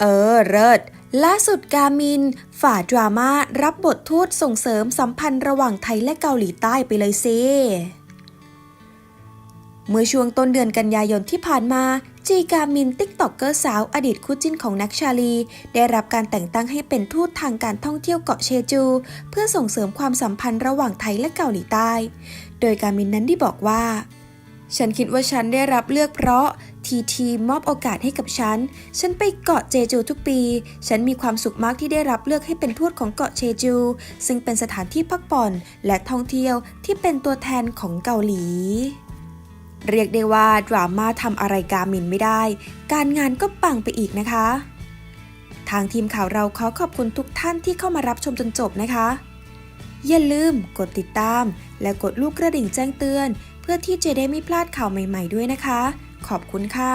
เออเลิศล่าสุดกามิน ฝ่าดราม่ารับบททูตส่งเสริมสัมพันธ์ระหว่างไทยและเกาหลีใต้ไปเลยซิเมื่อช่วงต้นเดือนกันยายนที่ผ่านมา จีกามินติ๊กต็อกเกอร์สาวอดีตคู่จิ้นของนักชาลี ได้รับการแต่งตั้งให้เป็นทูตทางการท่องเที่ยวเกาะเชจู เพื่อส่งเสริมความสัมพันธ์ระหว่างไทยและเกาหลีใต้ โดยกามินนั้นได้บอกว่า ฉันคิดว่าฉันได้รับเลือกเพราะ ทีทีมอบโอกาสให้กับฉัน ฉันไปเกาะเจจูทุกปี ฉันมีความสุขมากที่ได้รับเลือกให้เป็นทูตของเกาะเชจู ซึ่งเป็นสถานที่พักผ่อนและท่องเที่ยวที่เป็นตัวแทนของเกาหลี เรียกได้ว่าดราม่าทำอะไรกามินไม่ได้ การงานก็ปังไปอีกนะคะ ทางทีมข่าวเราขอขอบคุณทุกท่านที่เข้ามารับชมจนจบนะคะ อย่าลืมกดติดตาม และกดลูกกระดิ่งแจ้งเตือน เพื่อที่จะได้ไม่พลาดข่าวใหม่ ๆ ด้วยนะคะ ขอบคุณค่ะ